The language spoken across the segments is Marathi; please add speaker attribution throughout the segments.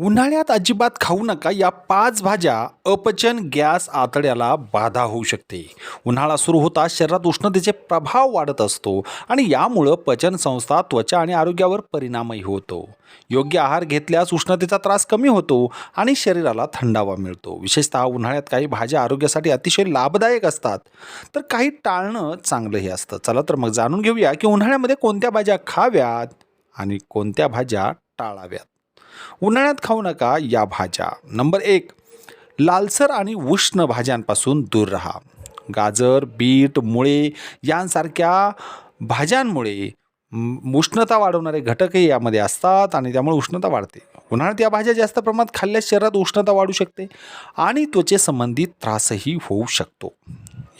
Speaker 1: उन्हाळ्यात अजिबात खाऊ नका. या पाच भाज्या अपचन गॅस आतड्याला बाधा होऊ शकते. उन्हाळा सुरू होता शरीरात उष्णतेचे प्रभाव वाढत असतो आणि यामुळं पचनसंस्था त्वचा आणि आरोग्यावर परिणामही होतो. योग्य आहार घेतल्यास उष्णतेचा त्रास कमी होतो आणि शरीराला थंडावा मिळतो. विशेषतः उन्हाळ्यात काही भाज्या आरोग्यासाठी अतिशय लाभदायक असतात. तर काही टाळणं चांगलंही असतं. चला तर मग जाणून घेऊया की उन्हाळ्यामध्ये कोणत्या भाज्या खाव्यात आणि कोणत्या भाज्या टाळाव्यात. उन्हाळ्यात खाऊ नका या भाज्या. नंबर एक लालसर आणि उष्ण भाज्यांपासून दूर राहा. गाजर बीट मुळे यांसारख्या भाज्यांमुळे उष्णता वाढवणारे घटकही यामध्ये असतात आणि त्यामुळे उष्णता वाढते. उन्हाळ्यात या भाज्या जास्त प्रमाणात खाल्ल्यास शरीरात उष्णता वाढू शकते आणि त्वचेसंबंधित त्रासही होऊ शकतो.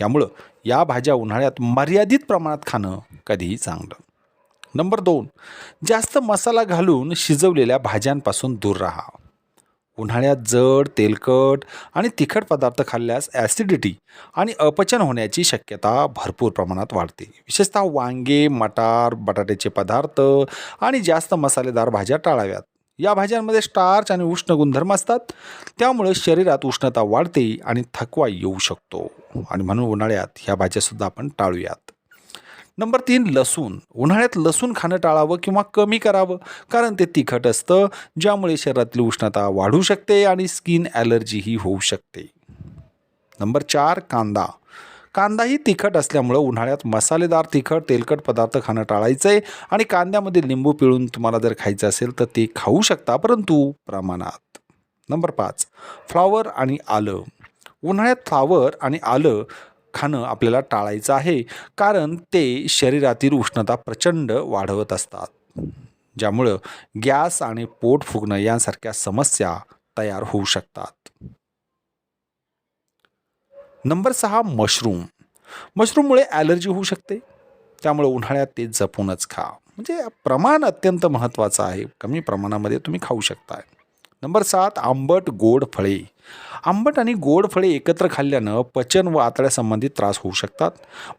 Speaker 1: यामुळं या भाज्या उन्हाळ्यात मर्यादित प्रमाणात खाणं कधीही चांगलं. नंबर दोन जास्त मसाला घालून शिजवलेल्या भाज्यांपासून दूर राहा. उन्हाळ्यात जड तेलकट आणि तिखट पदार्थ खाल्ल्यास ॲसिडिटी आणि अपचन होण्याची शक्यता भरपूर प्रमाणात वाढते. विशेषतः वांगे मटार बटाट्याचे पदार्थ आणि जास्त मसालेदार भाज्या टाळाव्यात. या भाज्यांमध्ये स्टार्च आणि उष्ण गुणधर्म असतात. त्यामुळे शरीरात उष्णता वाढते आणि थकवा येऊ शकतो. आणि म्हणून उन्हाळ्यात ह्या भाज्यासुद्धा आपण टाळूयात. नंबर तीन लसूण. उन्हाळ्यात लसूण खाणं टाळावं किंवा कमी करावं? कारण ते तिखट असतं ज्यामुळे शरीरातली उष्णता वाढू शकते आणि स्किन ॲलर्जीही होऊ शकते. नंबर चार कांदा. कांदाही तिखट असल्यामुळं उन्हाळ्यात मसालेदार तिखट तेलकट पदार्थ खाणं टाळायचं आहे आणि कांद्यामध्ये लिंबू पिळून तुम्हाला जर खायचं असेल तर ते खाऊ शकता परंतु प्रमाणात. नंबर पाच फ्लावर आणि आलं. उन्हाळ्यात फ्लावर आणि आलं खाणं आपल्याला टाळायचं आहे कारण ते शरीरातील उष्णता प्रचंड वाढवत असतात. ज्यामुळं गॅस आणि पोट फुगणं यांसारख्या समस्या तयार होऊ शकतात. नंबर सहा मशरूम. मशरूममुळे ॲलर्जी होऊ शकते. त्यामुळे उन्हाळ्यात ते जपूनच खा. म्हणजे प्रमाण अत्यंत महत्त्वाचं आहे. कमी प्रमाणामध्ये तुम्ही खाऊ शकता नंबर सात आंबट गोड फळे. आंबट आणि गोड फळे एकत्र खाल्ल्यानं पचन व आतड्यासंबंधित त्रास होऊ शकतात.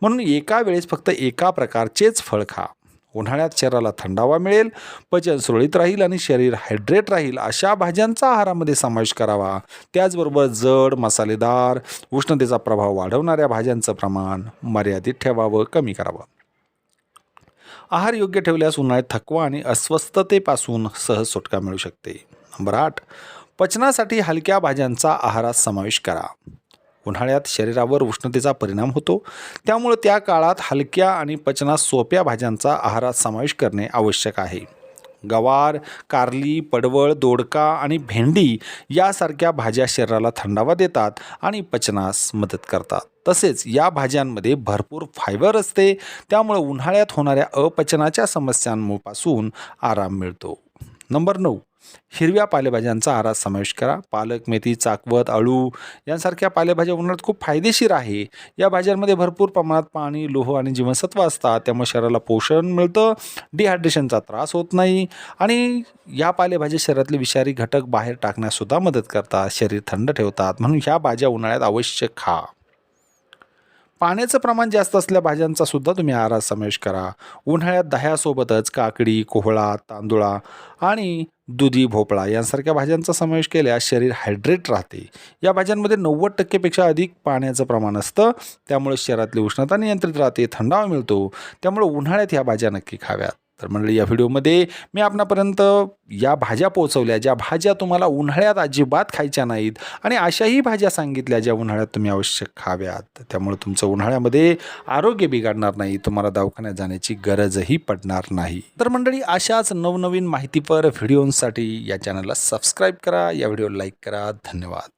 Speaker 1: म्हणून एका वेळेस फक्त एका प्रकारचेच फळ खा. उन्हाळ्यात शरीराला थंडावा मिळेल पचन सुरळीत राहील आणि शरीर हायड्रेट राहील अशा भाज्यांचा आहारामध्ये समावेश करावा. त्याचबरोबर जड मसालेदार उष्णतेचा प्रभाव वाढवणाऱ्या भाज्यांचं प्रमाण मर्यादित ठेवावं कमी करावं. आहार योग्य ठेवल्यास उन्हाळ्यात थकवा आणि अस्वस्थतेपासून सहज सुटका मिळू शकते. नंबर आठ पचनासाठी हलक्या भाज्यांचा आहारात समावेश करा. उन्हाळ्यात शरीरावर उष्णतेचा परिणाम होतो. त्यामुळे त्या काळात हलक्या आणि पचनास सोप्या भाज्यांचा आहारात समावेश करणे आवश्यक आहे. गवार कारली पडवळ दोडका आणि भेंडी यासारख्या भाज्या शरीराला थंडावा देतात आणि पचनास मदत करतात. तसेच या भाज्यांमध्ये भरपूर फायबर असते. त्यामुळे उन्हाळ्यात होणाऱ्या अपचनाच्या समस्यांपासून आराम मिळतो. नंबर नऊ हिरव्या पालेभाज्यांचा आहारात समावेश करा. पालक मेथी चाकवत अळू यांसारख्या पालेभाज्या उन्हाळ्यात खूप फायदेशीर आहे. या भाज्यांमध्ये भरपूर प्रमाणात पाणी लोह आणि जीवनसत्व असतात. त्यामुळे शरीराला पोषण मिळतं. डिहायड्रेशनचा त्रास होत नाही. आणि या पालेभाज्या शरीरातले विषारी घटक बाहेर टाकण्यासुद्धा मदत करतात. शरीर थंड ठेवतात. म्हणून ह्या भाज्या उन्हाळ्यात अवश्य खा. पाण्याचं प्रमाण जास्त असल्या भाज्यांचा सुद्धा तुम्ही आहारात समावेश करा. उन्हाळ्यात दह्यासोबतच काकडी कोहळा तांदुळा आणि दुधी भोपळा यांसारख्या भाज्यांचा समावेश केल्यास शरीर हायड्रेट राहते. या भाज्यांमध्ये नव्वद टक्केपेक्षा अधिक पाण्याचं प्रमाण असतं. त्यामुळे शरीरातली उष्णता नियंत्रित राहते थंडावा मिळतो. त्यामुळे उन्हाळ्यात ह्या भाज्या नक्की खाव्यात. तर मंडळी या व्हिडिओमध्ये मी आपणापर्यंत या भाज्या पोहोचवल्या ज्या भाज्या तुम्हाला उन्हाळ्यात अजिबात खायच्या नाहीत आणि अशाही भाज्या सांगितल्या ज्या उन्हाळ्यात तुम्ही अवश्य खाव्यात. त्यामुळे तुमचं उन्हाळ्यामध्ये आरोग्य बिघडणार नाही तुम्हाला दवाखान्यात जाण्याची गरजही पडणार नाही. तर मंडळी अशाच नवनवीन माहितीपर व्हिडिओंसाठी या चॅनलला सबस्क्राईब करा या व्हिडिओला लाईक करा. धन्यवाद.